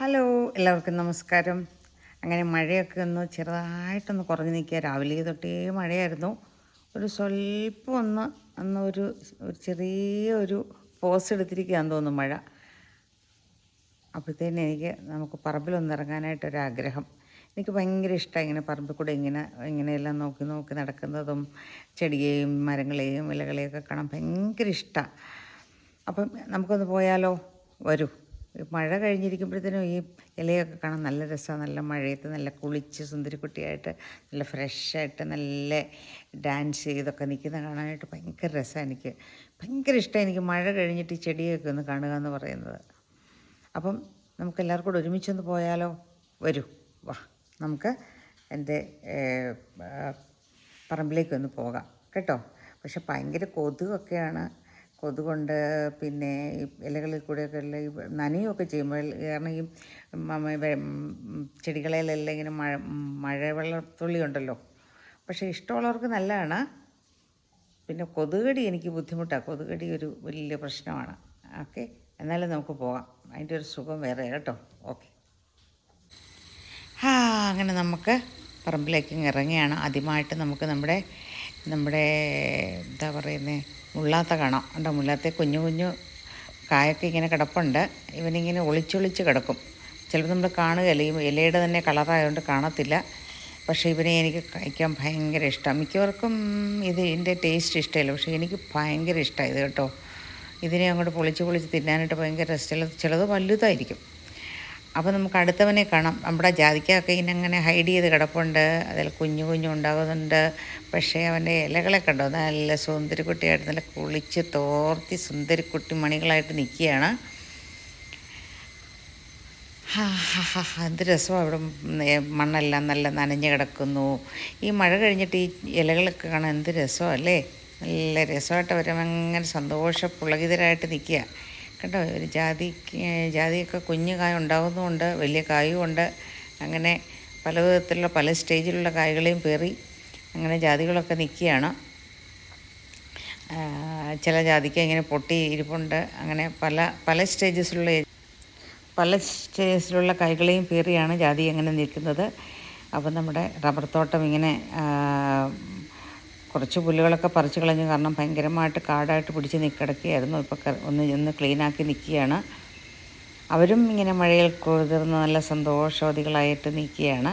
Hello എല്ലാവർക്കും നമസ്കാരം. അങ്ങനെ മഴയൊക്കെ ഒന്ന് ചെറുതായിട്ടൊന്ന് കുറഞ്ഞു നിൽക്കുക. രാവിലെ തൊട്ടേ മഴയായിരുന്നു. ഒരു സ്വല്പം ഒന്ന് അന്ന് ഒരു ചെറിയ ഒരു പോസ് എടുത്തിരിക്കുകയാന്ന് തോന്നുന്നു മഴ. അപ്പോഴത്തേന് എനിക്ക് നമുക്ക് പറമ്പിലൊന്ന് ഇറങ്ങാനായിട്ടൊരാഗ്രഹം. എനിക്ക് ഭയങ്കര ഇഷ്ടമാണ് ഇങ്ങനെ പറമ്പിൽ കൂടെ ഇങ്ങനെ ഇങ്ങനെയെല്ലാം നോക്കി നോക്കി നടക്കുന്നതും ചെടിയെയും മരങ്ങളെയും ഇലകളെയൊക്കെ കാണാൻ ഭയങ്കര ഇഷ്ടമാണ് അപ്പം നമുക്കൊന്ന് പോയാലോ? വരൂ. മഴ കഴിഞ്ഞിരിക്കുമ്പോഴത്തേനും ഈ ഇലയൊക്കെ കാണാൻ നല്ല രസമാണ്. നല്ല മഴയത്ത് നല്ല കുളിച്ച് സുന്ദരിക്കുട്ടിയായിട്ട് നല്ല ഫ്രഷായിട്ട് നല്ല ഡാൻസ് ചെയ്തൊക്കെ നിൽക്കുന്ന കാണാനായിട്ട് ഭയങ്കര രസമാണ് എനിക്ക്. ഭയങ്കര ഇഷ്ടമാണ് എനിക്ക് മഴ കഴിഞ്ഞിട്ട് ഈ ചെടിയൊക്കെ ഒന്ന് കാണുക എന്ന് പറയുന്നത്. അപ്പം നമുക്ക് എല്ലാവർക്കും കൂടെ ഒരുമിച്ചൊന്ന് പോയാലോ? വരൂ. വാ നമുക്ക് എന്റെ പറമ്പിലേക്ക് ഒന്ന് പോകാം. കേട്ടോ? പക്ഷെ ഭയങ്കര കൊതുകൊക്കെയാണ് കൊതുകൊണ്ട് പിന്നെ ഇലകളിൽ കൂടെയൊക്കെ ഈ നനയുമൊക്കെ ചെയ്യുമ്പോൾ കാരണം ഈ ചെടികളിലെല്ലാം ഇങ്ങനെ മഴ മഴവെള്ളത്തുള്ളി ഉണ്ടല്ലോ. പക്ഷേ ഇഷ്ടമുള്ളവർക്ക് നല്ലതാണ്. പിന്നെ കൊതുകടി എനിക്ക് ബുദ്ധിമുട്ടാണ് കൊതുകടി ഒരു വലിയ പ്രശ്നമാണ്. ഓക്കെ? എന്നാലും നമുക്ക് പോകാം. അതിന്റെ ഒരു സുഖം വേറെ കേട്ടോ. ഓക്കെ. ആ അങ്ങനെ നമുക്ക് പറമ്പിലേക്ക് ഇറങ്ങിയാണ് ആദ്യമായിട്ട് നമുക്ക് നമ്മുടെ നമ്മുടെ എന്താ പറയുന്നത് മുള്ളാത്ത കാണാം. ഉണ്ടോ മുള്ളാത്ത കുഞ്ഞു കുഞ്ഞു കായൊക്കെ ഇങ്ങനെ കിടപ്പുണ്ട്. ഇവനിങ്ങനെ ഒളിച്ചൊളിച്ച് കിടക്കും. ചിലപ്പോൾ നമ്മൾ കാണുകയല്ല ഈ ഇലയുടെ തന്നെ കളറായതുകൊണ്ട് കാണത്തില്ല. പക്ഷേ ഇവനെ എനിക്ക് കഴിക്കാൻ ഭയങ്കര ഇഷ്ടമാണ് മിക്കവർക്കും ഇത് ഇതിന്റെ ടേസ്റ്റ് ഇഷ്ടമല്ല. പക്ഷേ എനിക്ക് ഭയങ്കര ഇഷ്ടമാണ് ഇത് കേട്ടോ. ഇതിനെ അങ്ങോട്ട് പൊളിച്ച് പൊളിച്ച് തിന്നാനായിട്ട് ഭയങ്കര രസം ചിലത് ചിലത് വലുതായിരിക്കും. അപ്പോൾ നമുക്ക് അടുത്തവനെ കാണാം. നമ്മുടെ ജാതിക്കൊക്കെ ഇങ്ങനെ ഹൈഡ് ചെയ്ത് കിടപ്പുണ്ട്. അതിൽ കുഞ്ഞു കുഞ്ഞു ഉണ്ടാകുന്നുണ്ട്. പക്ഷേ അവന്റെ ഇലകളെ കണ്ടോ? നല്ല സുന്ദരിക്കുട്ടിയായിട്ട് നല്ല കുളിച്ച് തോർത്തി സുന്ദരിക്കുട്ടി മണികളായിട്ട് നിൽക്കുകയാണ്. എന്ത് രസമാണ് അവിടെ മണ്ണെല്ലാം നല്ല നനഞ്ഞ് കിടക്കുന്നു. ഈ മഴ കഴിഞ്ഞിട്ട് ഈ ഇലകളൊക്കെ കാണാൻ എന്ത് രസമല്ലേ നല്ല രസമായിട്ട് അവരങ്ങനെ സന്തോഷ പുളകിതരായിട്ട് നിൽക്കുക. കേട്ടോ ഒരു ജാതി ജാതിയൊക്കെ കുഞ്ഞു കായ ഉണ്ടാകുന്നുമുണ്ട് വലിയ കായും ഉണ്ട് അങ്ങനെ പല വിധത്തിലുള്ള പല സ്റ്റേജിലുള്ള കായ്കളെയും പേറി അങ്ങനെ ജാതികളൊക്കെ നിൽക്കുകയാണ്. ചില ജാതിക്ക് ഇങ്ങനെ പൊട്ടി ഇരിപ്പുണ്ട്. അങ്ങനെ പല പല സ്റ്റേജസിലുള്ള പല സ്റ്റേജസിലുള്ള കായ്കളെയും പേറിയാണ് ജാതി അങ്ങനെ നിൽക്കുന്നത്. അപ്പം നമ്മുടെ റബ്ബർ തോട്ടം ഇങ്ങനെ കുറച്ച് പുല്ലുകളൊക്കെ പറിച്ച് കളഞ്ഞു. കാരണം ഭയങ്കരമായിട്ട് കാടായിട്ട് പിടിച്ച് നിൽക്കിടക്കുകയായിരുന്നു ഇപ്പോൾ ഒന്ന് ഒന്ന് ക്ലീനാക്കി നിൽക്കുകയാണ് അവരും ഇങ്ങനെ മഴയിൽ കുതിർന്ന് നല്ല സന്തോഷവതികളായിട്ട് നിൽക്കുകയാണ്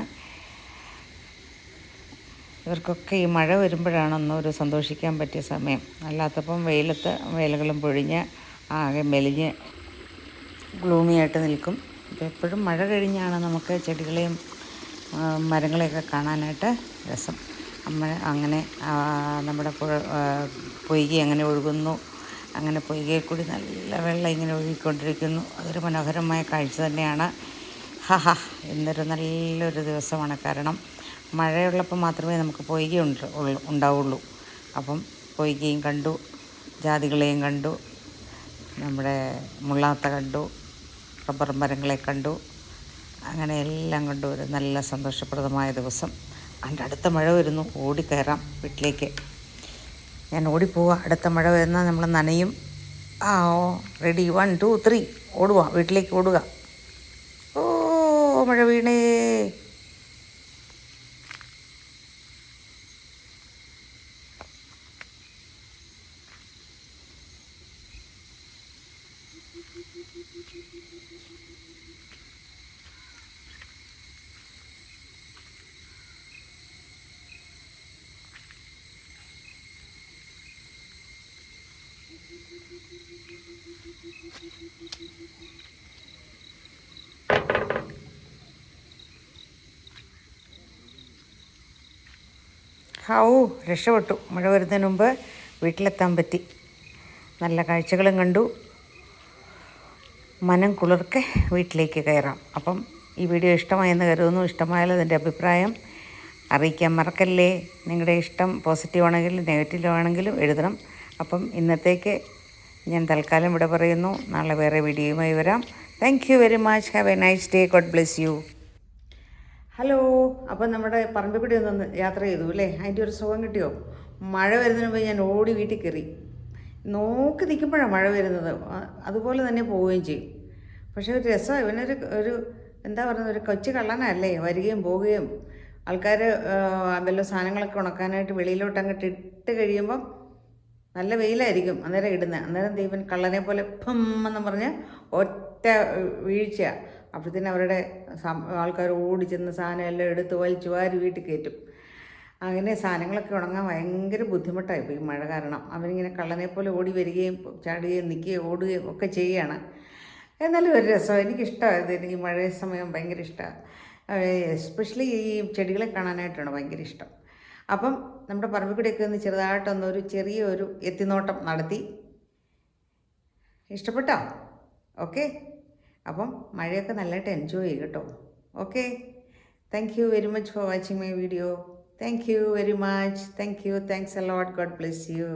ഇവർക്കൊക്കെ ഈ മഴ വരുമ്പോഴാണ് ഒന്നൊരു സന്തോഷിക്കാൻ പറ്റിയ സമയം. അല്ലാത്തപ്പം വെയിലത്ത് വേലകളും പൊഴിഞ്ഞ് ആകെ മെലിഞ്ഞ് ഗ്ലൂമിയായിട്ട് നിൽക്കും. അപ്പോൾ എപ്പോഴും മഴ കഴിഞ്ഞാണ് നമുക്ക് ചെടികളെയും മരങ്ങളെയൊക്കെ കാണാനായിട്ട് രസം. അമ്മ അങ്ങനെ നമ്മുടെ പൊയ്കി അങ്ങനെ ഒഴുകുന്നു. അങ്ങനെ പൊയ്കയിൽ കൂടി നല്ല വെള്ളം ഇങ്ങനെ ഒഴുകിക്കൊണ്ടിരിക്കുന്നു. അതൊരു മനോഹരമായ കാഴ്ച തന്നെയാണ്. ഹഹ ഇന്നൊരു നല്ലൊരു ദിവസമാണ്. കാരണം മഴയുള്ളപ്പോൾ മാത്രമേ നമുക്ക് പൊയ്ക ഉണ്ട് ഉണ്ടാവുള്ളൂ. അപ്പം പൊയ്കയും കണ്ടു ജാതികളെയും കണ്ടു നമ്മുടെ മുള്ളാത്ത കണ്ടു റബ്ബർ മരങ്ങളെ കണ്ടു. അങ്ങനെ എല്ലാം കണ്ടു. ഒരു നല്ല സന്തോഷപ്രദമായ ദിവസം. അതിന്റെ അടുത്ത മഴ വരുന്നു. ഓടിക്കയറാം വീട്ടിലേക്ക്. ഞാൻ ഓടിപ്പോവുക അടുത്ത മഴ വരുന്ന നമ്മൾ നനയും. ആ ഓ റെഡി വൺ ടു ത്രീ ഓടുക വീട്ടിലേക്ക് ഓടുക. ഓ മഴ വീണേ. ഹാവൂ രക്ഷപ്പെട്ടു. മഴ വരുന്നതിന് മുമ്പ് വീട്ടിലെത്താൻ പറ്റി. നല്ല കാഴ്ചകളും കണ്ടു. മനം കുളിർക്കെ വീട്ടിലേക്ക് കയറാം. അപ്പം ഈ വീഡിയോ ഇഷ്ടമായെന്ന് കരുതുന്നു. ഇഷ്ടമായാൽ അതിന്റെ അഭിപ്രായം അറിയിക്കാൻ മറക്കല്ലേ. നിങ്ങളുടെ ഇഷ്ടം പോസിറ്റീവ് ആണെങ്കിലും നെഗറ്റീവ് ആണെങ്കിലും എഴുതണം. അപ്പം ഇന്നത്തേക്ക് ഞാൻ തൽക്കാലം ഇവിടെ പറയുന്നു. നാളെ വേറെ വീഡിയോയുമായി വരാം. Thank you very much have a nice day God bless you hello അപ്പം നമ്മുടെ പറമ്പിക്കുടി ഒന്ന് യാത്ര ചെയ്തു അല്ലേ? അതിന്റെ ഒരു സുഖം കിട്ടിയോ? മഴ വരുന്നതിന് മുമ്പ് ഞാൻ ഓടി വീട്ടിൽ കയറി. നോക്കി നിൽക്കുമ്പോഴാണ് മഴ വരുന്നത്. അതുപോലെ തന്നെ പോവുകയും ചെയ്യും. പക്ഷേ ഒരു രസം ഇവനൊരു ഒരു എന്താ പറയുന്നത്? ഒരു കൊച്ചു കള്ളനല്ലേ? വരികയും പോവുകയും. ആൾക്കാർ വല്ല സാധനങ്ങളൊക്കെ ഉണക്കാനായിട്ട് വെളിയിലോട്ട് അങ്ങോട്ട് ഇട്ട് കഴിയുമ്പം നല്ല വെയിലായിരിക്കും. അന്നേരം ഇടുന്നത് അന്നേരം ദൈവൻ കള്ളനെ പോലെ ഭം എന്ന് പറഞ്ഞ് ഒറ്റ വീഴ്ച. അപ്പോഴത്തേന് അവരുടെ ആൾക്കാർ ഓടി ചെന്ന് സാധനം എല്ലാം എടുത്ത് വലിച്ചു വാരി വീട്ടിൽ കയറ്റും. അങ്ങനെ സാധനങ്ങളൊക്കെ ഉണങ്ങാൻ ഭയങ്കര ബുദ്ധിമുട്ടായി പോയി മഴ കാരണം. അവനിങ്ങനെ കള്ളനെ പോലെ ഓടി വരികയും ചാടുകയും നിൽക്കുകയും ഓടുകയും ഒക്കെ ചെയ്യുകയാണ്. എന്നാലും ഒരു രസം എനിക്കിഷ്ടമായത് എനിക്ക് മഴ സമയം ഭയങ്കര ഇഷ്ടമാണ് എസ്പെഷ്യലി ഈ ചെടികളെ കാണാനായിട്ടാണ് ഭയങ്കര ഇഷ്ടം. അപ്പം നമ്മുടെ പറമ്പിൽ കൂടെയൊക്കെ ഒന്ന് ചെറുതായിട്ടൊന്നൊരു ചെറിയ ഒരു എത്തിനോട്ടം നടത്തി. ഇഷ്ടപ്പെട്ടോ? ഓക്കെ. അപ്പം മഴയൊക്കെ നല്ലതായിട്ട് എൻജോയ് ചെയ്യും കേട്ടോ. Okay. Thank you very much for watching my video thank you very much thank you thanks lot God bless you